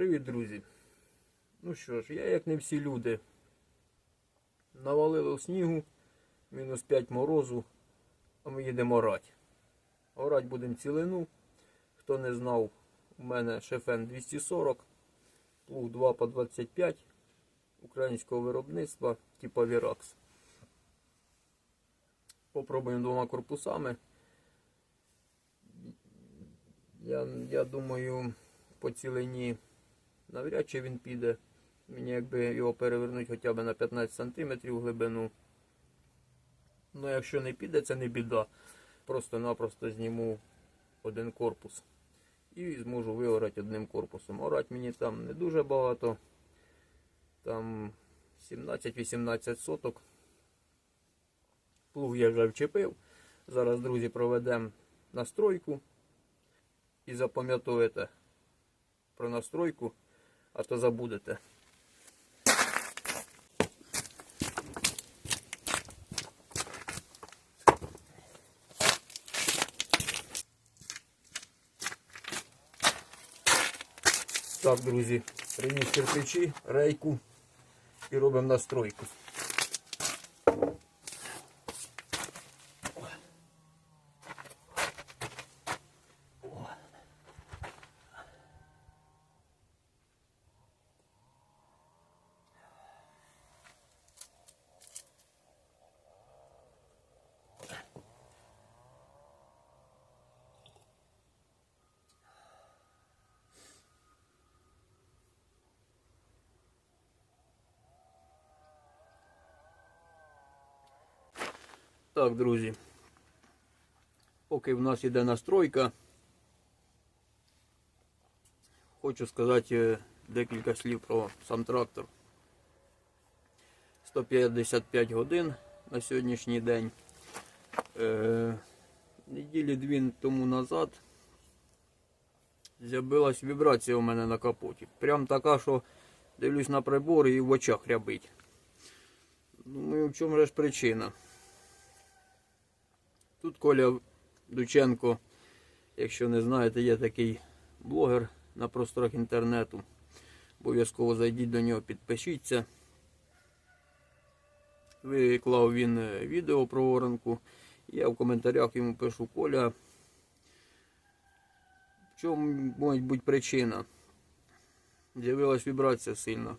Привіт, друзі. Ну що ж, я як не всі люди. Навалило снігу, мінус 5 морозу, а ми їдемо орать. Орать будемо цілину. Хто не знав, у мене шефен 240, плуг 2 по 25 українського виробництва, типа Virax. Попробуємо двома корпусами. Я, я думаю, по цілині навряд чи він піде. Мені якби його перевернути хоча б на 15 см глибину. Ну, якщо не піде, це не біда. Просто-напросто зніму один корпус. І зможу виорати одним корпусом. Орати мені там не дуже багато. Там 17-18 соток. Плуг я вже вчепив. Зараз, друзі, проведемо настройку. І запам'ятовуєте про настройку, а то забудете. Так, друзі, приніс кирпичі, рейку і робимо настройку. Так, друзі. Поки в нас іде настройка, хочу сказати е, декілька слів про сам трактор. 155 годин на сьогоднішній день. Е, неділі дві тому назад з'явилась вібрація у мене на капоті. Прям така, що дивлюсь на прибор і в очах рябить. Думаю, в чому ж причина? Тут Коля Дученко, якщо не знаєте, є такий блогер на просторах інтернету. Обов'язково зайдіть до нього, підпишіться. Виклав він е, відео про оранку. Я в коментарях йому пишу Коля. В чому може бути причина? З'явилась вібрація сильна.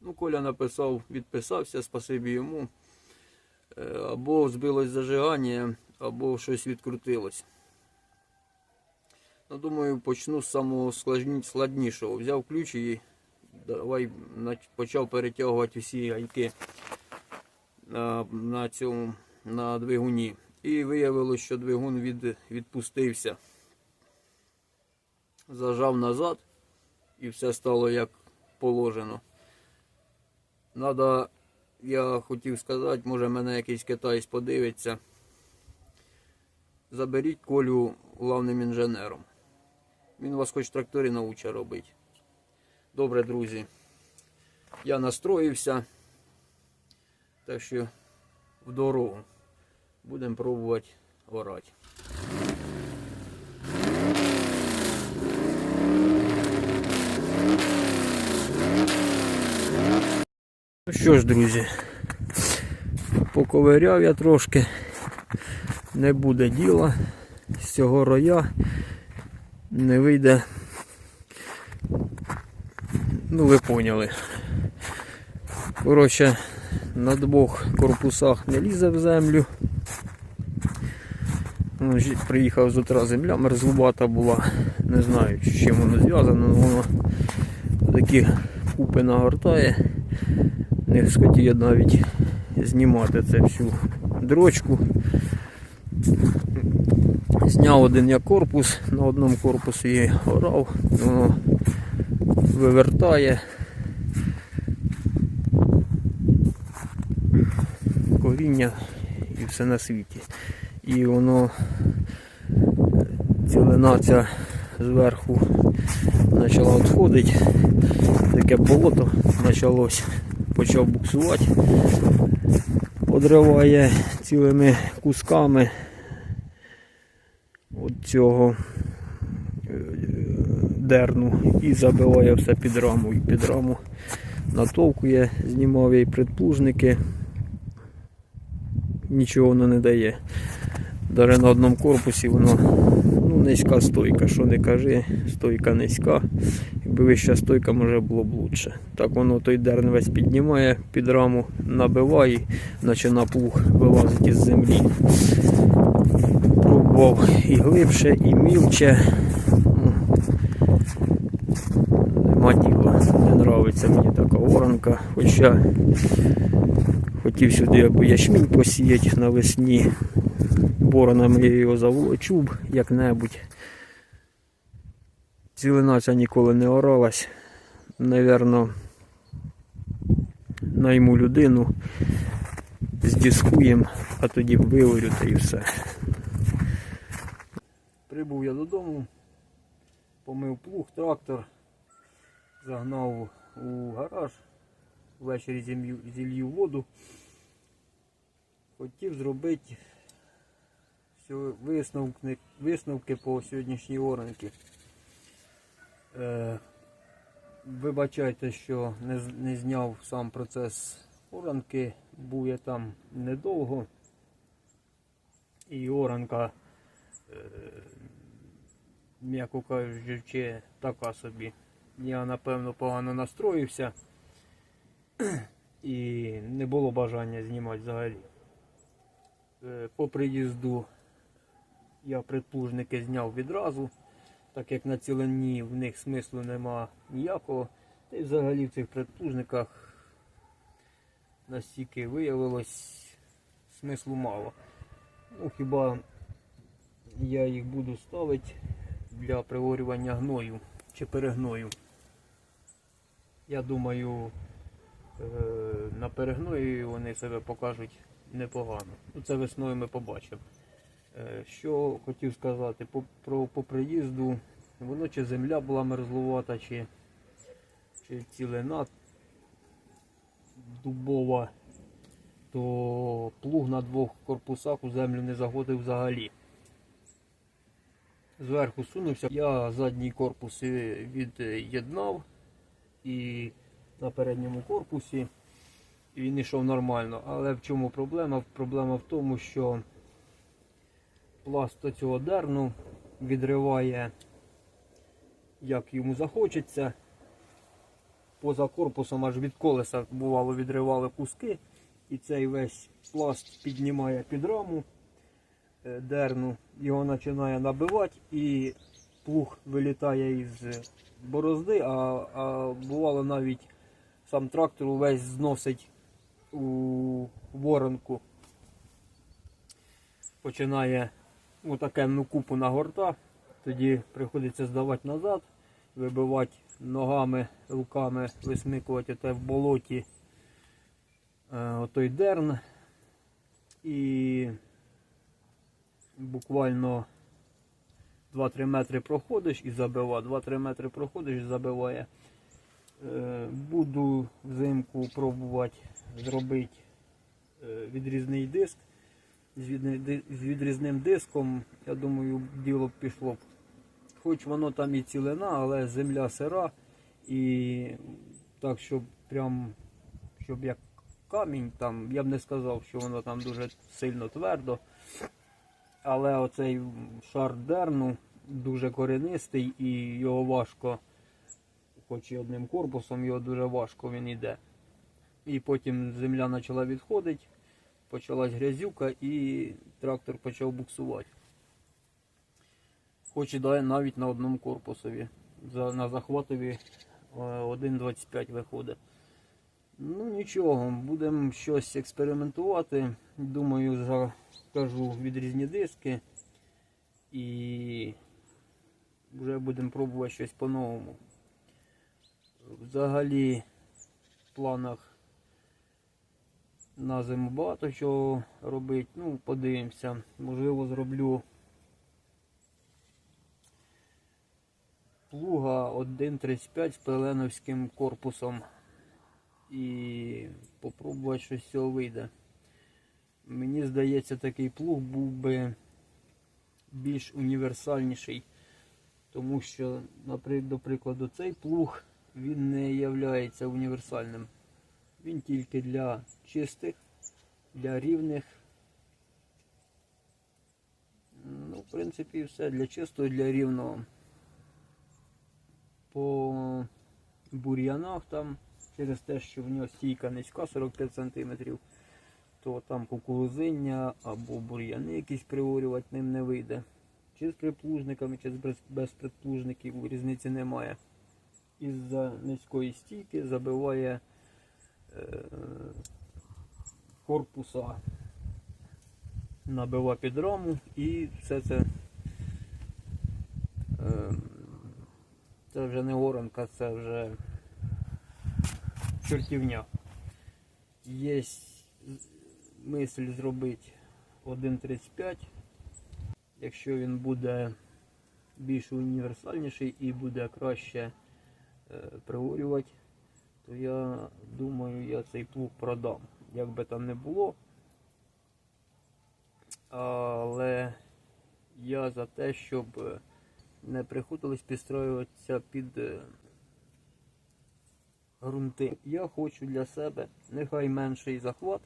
Ну, Коля написав, відписався, спасибі йому. Е, Або збилось зажигання, або щось відкрутилось. Ну, думаю, почну з самого складнішого. Взяв ключ і давай почав перетягувати всі гайки на, на цьому на двигуні. І виявилось, що двигун від, відпустився. Зажав назад і все стало як положено. Надо я хотів сказати, може мене якийсь китаєць подивиться. Заберіть колю главним інженером. Він вас хоч тракторі научить робити. Добре, друзі. Я настроївся. Так що в дорогу. Будемо пробувати орати. Ну що ж, друзі, поковиряв я трошки, не буде діла, з цього роя не вийде. Ну, ви поняли. Коротше, на двох корпусах не лізе в землю. Ну, Приїхав з утра земля, мерзлувата була. Не знаю, з чим воно зв'язано, але воно такі купи нагортає не схотів навіть знімати це всю дрочку. Зняв один я корпус, на одному корпусі я орав, воно вивертає. Коріння і все на світі. І воно цілина ця зверху почала відходити. Таке болото почалось почав буксувати, одриває цілими кусками от цього е, дерну і забиває все під раму. І під раму натовкує, знімав їй предплужники. Нічого воно не дає. Навіть на одному корпусі воно ну, низька стойка, що не кажи, стойка низька. Якби вища стойка, може було б лучше. Так воно той дерн весь піднімає під раму, набиває, наче на плуг вилазить із землі. Пробував і глибше, і мілче. Ну, Нема діла. Не нравиться мені така оранка. Хоча хотів сюди або ячмінь посіяти навесні. Боронами я його заволочу як-небудь. Цілина ця ніколи не оралась. Навірно, найму людину, здіскуємо, а тоді виорю та і все. Прибув я додому, помив плуг, трактор, загнав у гараж, ввечері зілью воду. Хотів зробити висновки, висновки по сьогоднішній оранці. Е, вибачайте, що не, зняв сам процес оранки, був я там недовго. І оранка, е, м'яко кажучи, така собі. Я напевно погано настроївся і не було бажання знімати взагалі. Е, По приїзду я предплужники зняв відразу, так як на цілені в них смислу нема ніякого. Та й взагалі в цих предплужниках настільки виявилось смислу мало. Ну хіба я їх буду ставити для приворювання гною чи перегною. Я думаю, е, на перегної вони себе покажуть непогано. Ну, Це весною ми побачимо. Е, Що хотів сказати по, про, по приїзду, воно чи земля була мерзлувата, чи, чи цілина дубова, то плуг на двох корпусах у землю не заходив взагалі. Зверху сунувся, я задній корпус від'єднав і на передньому корпусі він йшов нормально. Але в чому проблема? Проблема в тому, що пласт цього дерну відриває, як йому захочеться. Поза корпусом аж від колеса бувало відривали куски. І цей весь пласт піднімає під раму е, дерну, його починає набивати і плуг вилітає із борозди, а, а бувало навіть сам трактор увесь зносить у воронку. Починає отакенну купу нагорта, тоді приходиться здавати назад, вибивати ногами, руками, висмикувати те в болоті е, отой дерн. І буквально 2-3 метри проходиш і забиває. 2-3 метри проходиш і забиває. Е, Буду взимку пробувати зробити е, відрізний диск. З відрізним диском, я думаю, діло б пішло. Хоч воно там і цілина, але земля сира і так, щоб прям, щоб як камінь, там, я б не сказав, що воно там дуже сильно твердо. Але оцей шар дерну дуже коренистий і його важко, хоч і одним корпусом, його дуже важко він йде. І потім земля почала відходити, почалась грязюка і трактор почав буксувати. Хоч і да- навіть на одному корпусові. На захватові е, 1,25 виходить. Ну нічого, будемо щось експериментувати. Думаю, закажу відрізні диски і вже будемо пробувати щось по-новому. Взагалі в планах на зиму багато чого робити. Ну, подивимося. Можливо, зроблю плуга 1.35 з пеленовським корпусом і попробувати щось з цього вийде. Мені здається, такий плуг був би більш універсальніший. Тому що, до прикладу, цей плуг він не є універсальним. Він тільки для чистих, для рівних. Ну, в принципі, все для чистого, для рівного. По бур'янах там, через те, що в нього стійка низька 45 см, то там кукурузиння або бур'яни якісь приорювати ним не вийде. Чи з приплужниками, чи без, приплужників різниці немає. Із-за низької стійки забиває корпуса, набива під раму і все це. Е, це вже не оранка, це вже чортівня. Є мисль зробити 1.35 якщо він буде більш універсальніший і буде краще е, приорювати, то я думаю, я цей плуг продам. Як би там не було. Але я за те, щоб е, не приходилось підстроюватися під е, ґрунти. Я хочу для себе нехай менший захват,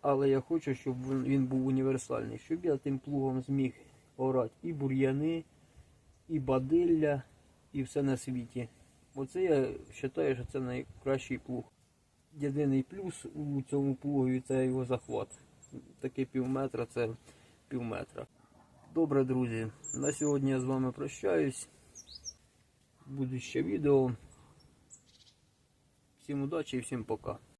але я хочу, щоб він був універсальний, щоб я тим плугом зміг орати і бур'яни, і бадилля, і все на світі. Оце я вважаю, що це найкращий плуг. Єдиний плюс у цьому плугові це його захват. Такий пів метра це пів метра. Добре, друзі, на сьогодні я з вами прощаюсь. Буде ще відео. Всім удачі і всім пока.